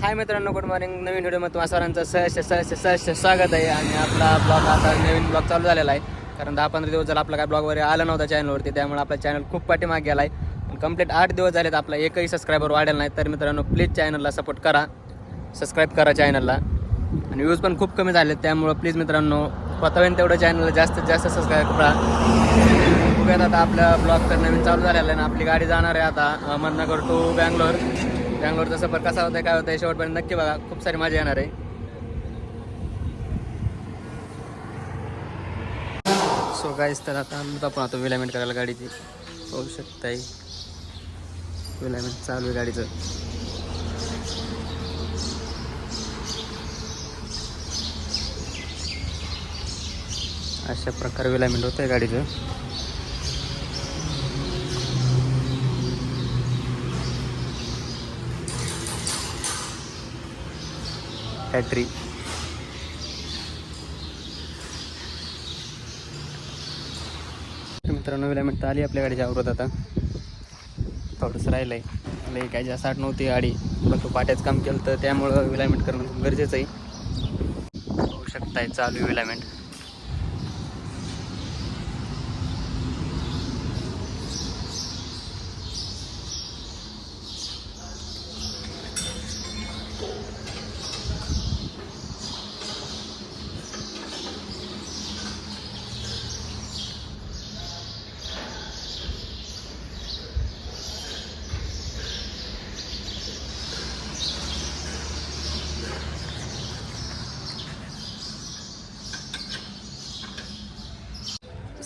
हाय मित्रांनो good morning नवीन व्हिडिओमध्ये तुम्हा सरांचं सहर्ष सहर्ष सहर्ष स्वागत आहे आणि आपला ब्लॉग आता नवीन ब्लॉग चालू झालेला आहे. कारण दहा पंधरा दिवस झाला आपला काय ब्लॉग वगैरे आला नव्हता चॅनलवरती त्यामुळे आपला चॅनल खूप पाठीमागे गेला आहे कंप्लीट आठ दिवस झालेत आपला एकही सबस्क्रायबर वाढेल नाही. तर मित्रांनो प्लीज चॅनलला सपोर्ट करा. सबस्क्राईब करा चॅनलला आणि व्ह्यूज पण खूप कमी झालेत त्यामुळं प्लीज मित्रांनो स्वतः तेवढं चॅनलला जास्तीत जास्त सबस्क्राईब करा. बघूयात आता आपला ब्लॉग तर नवीन चालू झालेला आहे आणि आपली गाडी जाणार आहे आता अहमदनगर टू बँगलोर बँगलोरचा सफर कसा होता काय होता शेवटपर्यंत नक्की बघा. खूप सारी मजा येणार आहे. सो गाईस तर आता आपण आता विलायमेंट करायला गाडीची. पाहू शकता विलायमेंट चालू आहे गाडीचं. अशा प्रकारे विलायमेंट होतं आहे गाडीचं. बॅटरी मित्रांनो विलामेंट तर आली आपल्या गाडीच्या आवरत आता. थोडंसं राहिलं आहे लई काय जास्त आठ नव्हती गाडी परंतु पाट्याचं काम केलं तर त्यामुळं विलायमेंट करणं गरजेचं आहे. होऊ शकताय चालू आहे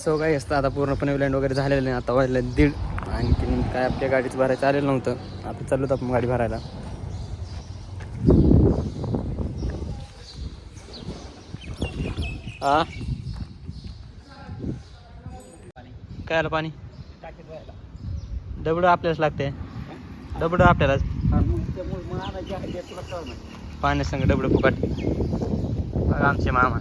सो काही असतं. आता पूर्णपणे लँड वगैरे झालेलं नाही. आता वाजलं दीड. आणखी काय आपल्या गाडीचं भरायचं आलेलं नव्हतं. आता चाललो होतं आपण गाडी भरायला. हा काय आलं पाणी? डबडं आपल्यालाच लागते डबडं आपल्यालाच. पाण्यासंग डबडं फुकट. आमचे मामा.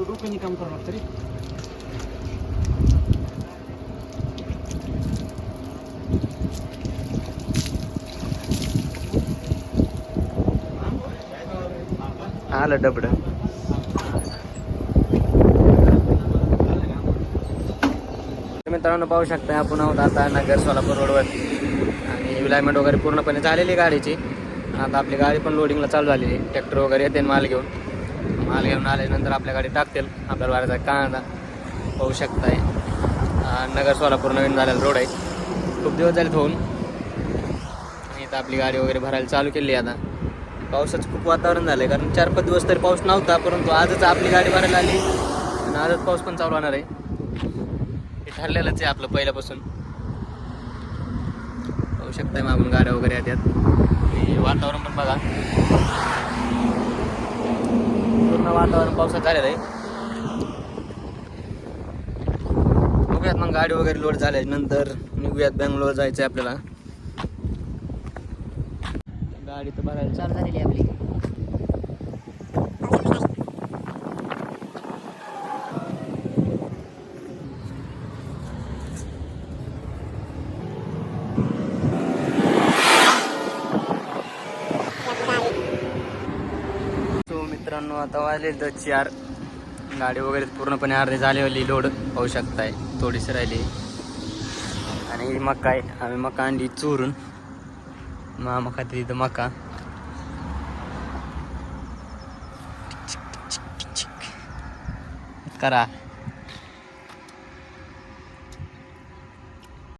डोकं काम करावं लागतं रे. आलं डबड. मित्रांनो पाहू शकता आपण आहोत आता नगर सोलापूर रोडवर आणि वगैरे पूर्णपणे झालेली गाडीची. आता आपली गाडी पण लोडिंगला चालू झालेली ट्रॅक्टर वगैरे येते माल घेऊन. माल घेऊन आल्यानंतर आपल्या गाडी टाकतील. आपल्याला वारायचा कांदा होऊ शकताय. नगर सोलापूर नवीन झालेला रोड आहे. खूप दिवस झाले होऊन आणि इथं आपली गाडी वगैरे भरायला चालू केली आहे आता. पावसाचं खूप वातावरण झालं आहे कारण चार पाच दिवस तरी पाऊस नव्हता परंतु आजच आपली गाडी भरायला आली. आणि आजच पाऊस पण चालू होणार आहे. हे ठरलेलंच आहे आपलं पहिल्यापासून. पाहू शकताय मागून गाड्या वगैरे येतात आणि वातावरण पण बघा. पूर्ण वातावरण पावसात झालेलं आहे. बघूयात मग गाडी वगैरे लोड झाल्यानंतर निघूयात बँगलोर जायचं आहे आपल्याला. गाडी तर भरायला चालू झालेली आहे आपली तो मित्रांनो आता वाजले तर चार. गाडी वगैरे पूर्णपणे अर्धे झालेली लोड पाहू शकताय. थोडीशी राहिली. आणि मका आहे. आम्ही मका आणली चोरून. मामा खाते तिथं मका. करा.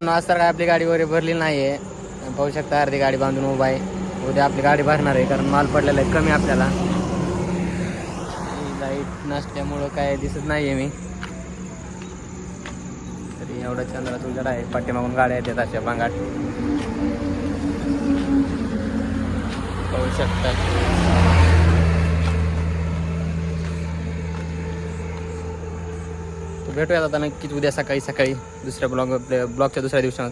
आज तर काय आपली गाडी वगैरे भरली नाही आहे पाहू शकता अर्धी गाडी बांधून उभा आहे. उद्या आपली गाडी भरणार आहे कारण माल पडलेला आहे कमी आपल्याला. नसल्यामुळं काय दिसत नाही आहे मी. तरी एवढा चंद्रात उजेड आहे. पाठीमागून गाड्या येतात अशा भांगाट पाहू शकता. तर भेटूयात आता नक्कीच उद्या सकाळी सकाळी दुसऱ्या ब्लॉग ब्लॉगच्या दुसऱ्या दिवसात.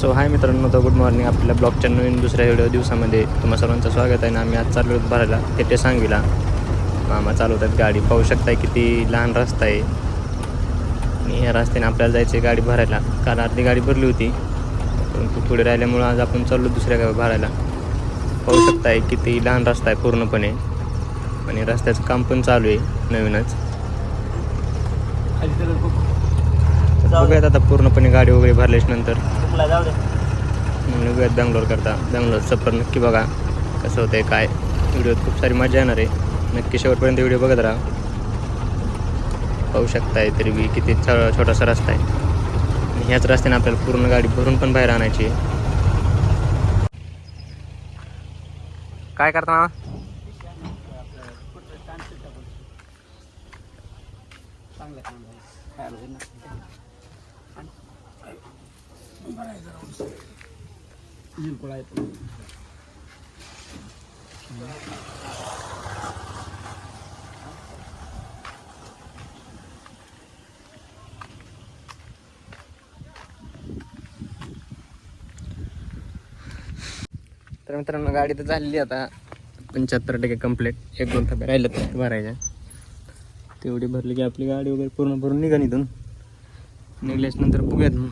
सो हाय मित्रांनो तर गुड मॉर्निंग आपल्या ब्लॉगच्या नवीन दुसऱ्या व्हिडिओ दिवसामध्ये तुम्हा सर्वांचं स्वागत आहे ना आम्ही आज चाललो भरायला. ते सांगविला. मामा चालवतात गाडी पाहू शकताय किती लहान रस्ता आहे. आणि या रस्त्याने आपल्याला जायचं आहे गाडी भरायला. काल अर्धी गाडी भरली होती. परंतु पुढे राहिल्यामुळं आज आपण चाललो दुसऱ्या गावी भरायला. पाहू शकताय किती लहान रस्ता आहे पूर्णपणे. आणि रस्त्याचं काम पण चालू आहे नवीनच. बघूयात आता पूर्णपणे गाडी वगैरे भरल्याच्या नंतर. मग निघूयात बँगलोर करता. बँगलोरचं सफर नक्की बघा कसं होतंय काय. व्हिडिओत खूप सारी मजा येणार आहे. नक्की शेवटपर्यंत व्हिडिओ बघत राहा. पाहू शकताय तरी बी किती छ छोटासा रस्ता आहे. आणि ह्याच रस्त्याने आपल्याला पूर्ण गाडी भरून पण बाहेर आणायची आहे. काय करता मामा? चांगलं काम झालं खायला जाईल ना. बरं आहे जरा उंच. झिरकोळ आहे तो. तर मित्रांनो गाडी तर झालेली आता. पंच्याहत्तर टक्के कंप्लीट एक दोन थप्पे राहिलं तर भरायच्या. तेवढी भरली की आपली गाडी वगैरे पूर्ण भरून निघा इथून. निघल्याच नंतर बघूयात मग.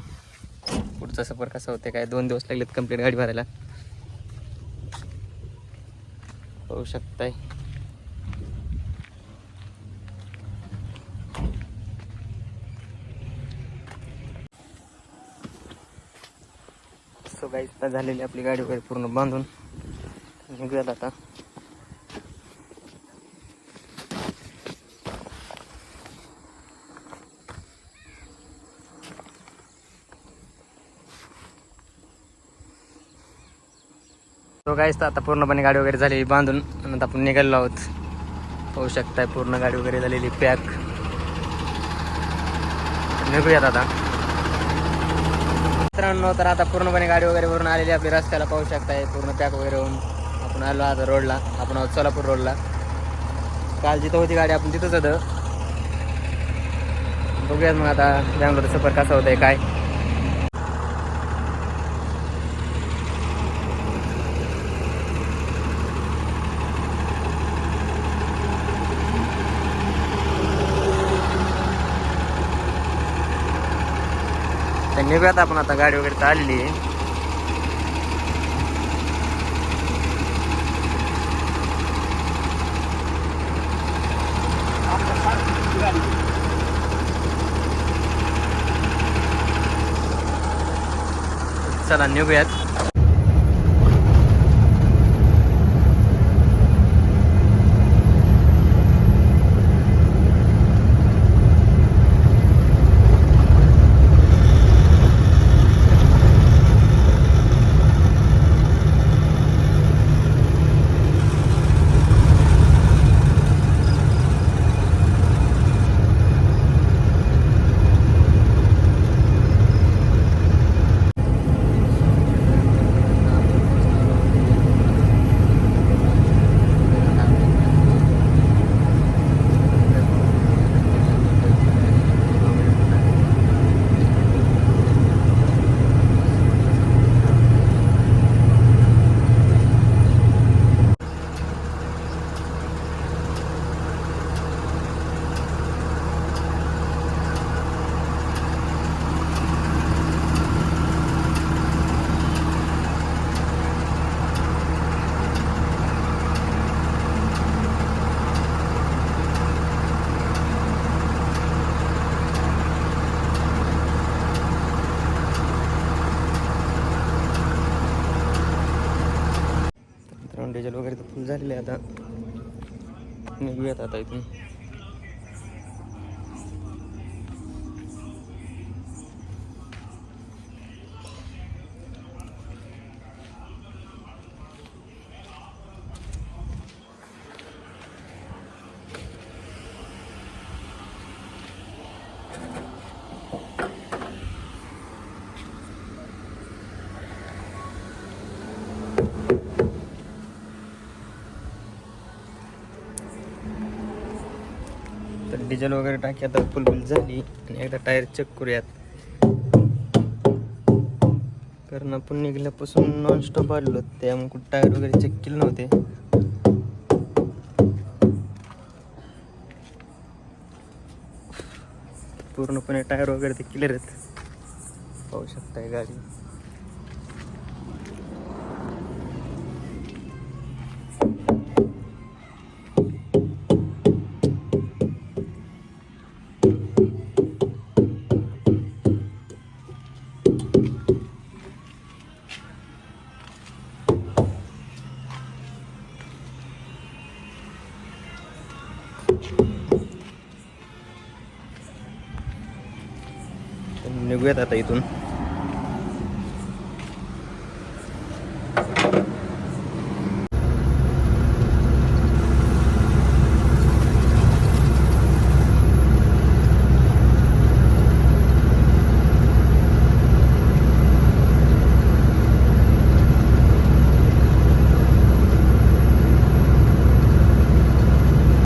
पुढचा सफर कसा होते काय दोन दिवस लागलेत कंप्लीट गाडी भरायला. पाहू शकताय. सो गाईज आता झालेली आपली गाडी वगैरे पूर्ण बांधून. निघूयात आता. तो गाईज तर आता पूर्णपणे गाडी वगैरे झालेली बांधून नंतर आता आपण निघालेलो आहोत. पाहू शकताय पूर्ण गाडी वगैरे झालेली पॅक निघूयात आता. मित्रांनो तर आता पूर्णपणे गाडी वगैरे वरून आलेली आपली रस्त्याला पाहू शकताय पूर्ण पॅक वगैरे होऊन. आपण आलो आता रोडला आपण आहोत सोलापूर रोडला काल जिथं होती गाडी आपण तिथंच होतं. बघूयात मग आता बँगलोर सफर कसा होतंय काय? तर निघूयात आपण आता. गाडी वगैरे तर आलेली आहे. चला निघूयात. पेट्रोल डिझेल वगैरे तर फुल झालेले आहे आता. निघूयात आता इथून. डिझेल वगैरे टाकी आता फुल फुलफिल झाली. आणि एकदा टायर चेक करूयात. कारण आपण निघल्यापासून नॉनस्टॉप आलेलो त्यामुळे कुठे टायर वगैरे चेक केले नव्हते. पूर्णपणे टायर वगैरे ते क्लिअर आहेत. पाहू शकताय गाडी. बघूयात आता इथून.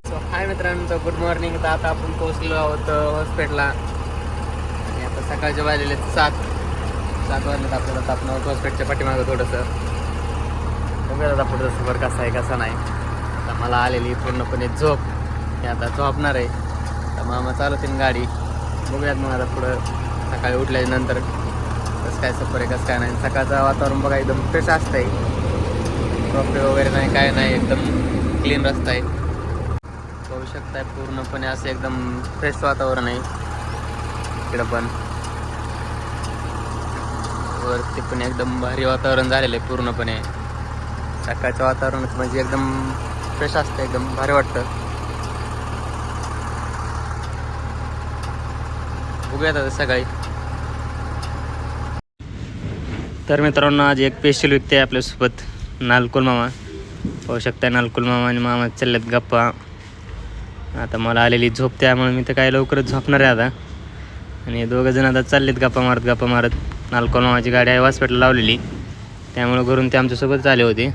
सो हाय मित्रांनो गुड मॉर्निंग तर आता आपण पोहोचलो आहोत हॉस्पिटलला सकाळच्या सकाळचे वाजलेले सात. सात वाजलेत आपल्याला तर आपण पाठीमागं थोडंसं. बघूया आता पुढचं सफर कसा आहे कसा नाही. आता मला आलेली पूर्णपणे झोप. हे आता झोपणार आहे. तर मामा चालवतील गाडी. बघूयात मग आता पुढं सकाळी उठल्यानंतर कसं काय सफर आहे कसं काय नाही. सकाळचं वातावरण बघा एकदम फ्रेश असतं आहे प्रॉब्लेम वगैरे नाही काय नाही. एकदम क्लीन रस्ता आहे. बघू शकताय पूर्णपणे असं एकदम फ्रेश वातावरण आहे. इकडं पण. वरती पण एकदम भारी वातावरण झालेलं आहे पूर्णपणे. सकाळचं वातावरण म्हणजे एकदम फ्रेश असतं एकदम भारी वाटतं. बघूयात आता सकाळी. तर मित्रांनो आज एक स्पेशल व्यक्ती आहे आपल्यासोबत नालकोल मामा. पाहू शकता नालकुल मामा आणि मामा चालल्यात गप्पा. आता मला आलेली झोप त्यामुळे मी तर काय लवकरच झोपणार आहे आता. आणि दोघं जण आता चाललेत गप्पा मारत गप्पा मारत. नालकोल मामाची गाडी आहे हॉस्पिटल लावलेली. त्यामुळे घरून ते आमच्यासोबत आले होते.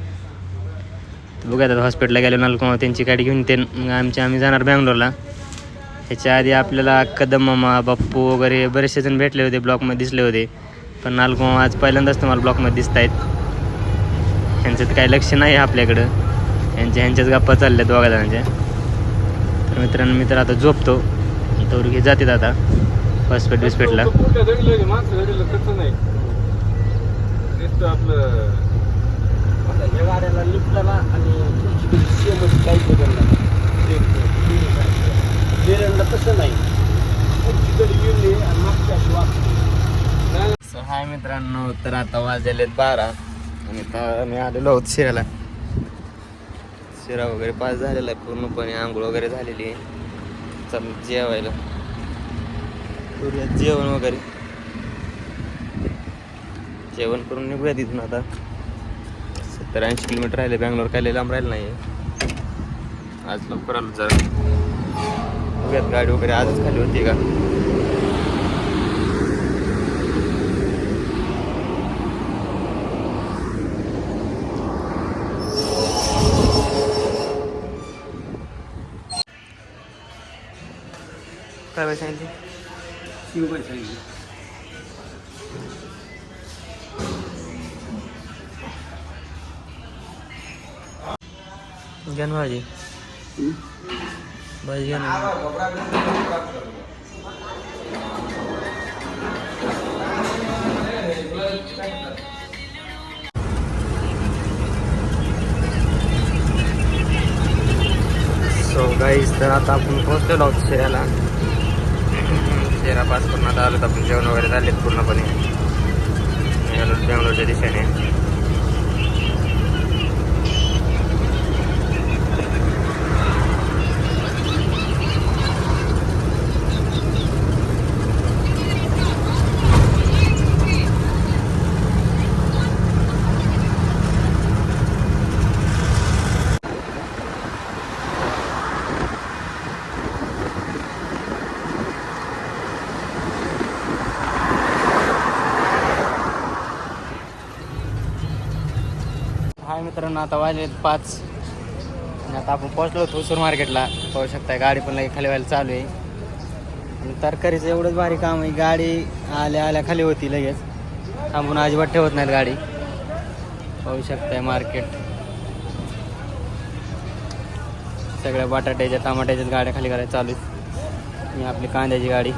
तर आता हॉस्पिटलला गेलो नालकोल त्यांची गाडी घेऊन ते मग आमची आम्ही जाणार बँगलोरला. ह्याच्या आधी आपल्याला कदम मामा बाप्पू वगैरे बरेचसे जण भेटले होते ब्लॉकमध्ये दिसले होते. पण नालको आज पहिल्यांदाच तुम्हाला ब्लॉकमध्ये दिसत आहेत ह्यांचं तर काही लक्ष नाही आहे आपल्याकडं. यांच्या ह्यांच्याच गप्पा चालल्या दोघा जणांच्या तर मित्रांनो मी तर आता झोपतो. तर जातात आता. हॉस्पिटल बिस्पिटला तसं नाही आपलं या आणि तसं नाही गेली आणि हाय मित्रांनो. तर आता वाजलेत आहेत बारा. आणि मी आलेलो आहोत शिराला. शिरा वगैरे पास झालेला आहे. पूर्णपणे आंघोळ वगैरे झालेली आहे. चल जेवायला. करूयात जेवण वगैरे. जेवण करून निघूया तिथून आता. सत्तर ऐंशी किलोमीटर राहिले बँगलोर काय लांब राहिलं नाही आज लवकर आलो जरा. बघूयात गाडी वगैरे आजच खाली होती का? काय सांगितले? सांगितलं घ्या ना भाजी भाजी घ्या ना सो गाईज तर आता आपण पोहोचलेलो आहोत शेऱ्याला शेरा पास करून आता आलो आपण. जेवण वगैरे झाले पूर्णपणे. बेंगलोरच्या दिशेने. हाय मित्रांनो आता वाजलेत पाच. आणि आता आपण पोहोचलो होतो मार्केटला. पाहू शकता गाडी पण लगे खाली व्हायला चालू आहे. आणि तरकारीचं एवढंच भारी काम आहे गाडी आल्या आल्या खाली होती लगेच. थांबून अजिबात ठेवत नाहीत गाडी. पाहू शकताय मार्केट. सगळ्या बटाट्याच्या टमाट्याच्याच गाड्या खाली करायला चालू आहेत. आणि आपली कांद्याची गाडी.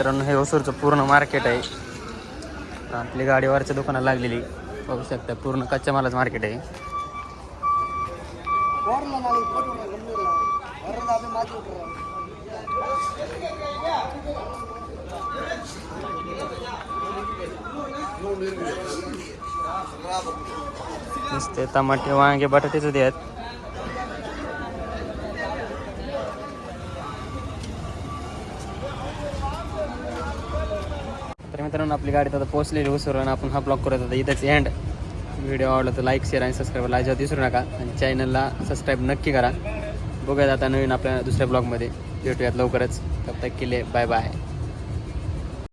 मित्रांनो हे ओसूरचं पूर्ण मार्केट आहे. आपली गाडीवरच्या दुकानात लागलेली. बघू शकता पूर्ण कच्च्या मालाचं मार्केट आहे. नुसते टमाटे वांगे बटाटेच होते आहेत तर मित्रांनो आपली गाडी आता पोहोचलेली उसरून आपण हा ब्लॉग करत होता इथंच एंड व्हिडिओ आवडला तर लाईक शेअर आणि सबस्क्राईब लाजावं विसरू नका. आणि चॅनलला सबस्क्राईब नक्की करा. बघूयात आता नवीन आपल्या दुसऱ्या ब्लॉगमध्ये भेटूयात लवकरच. तब तक केले बाय बाय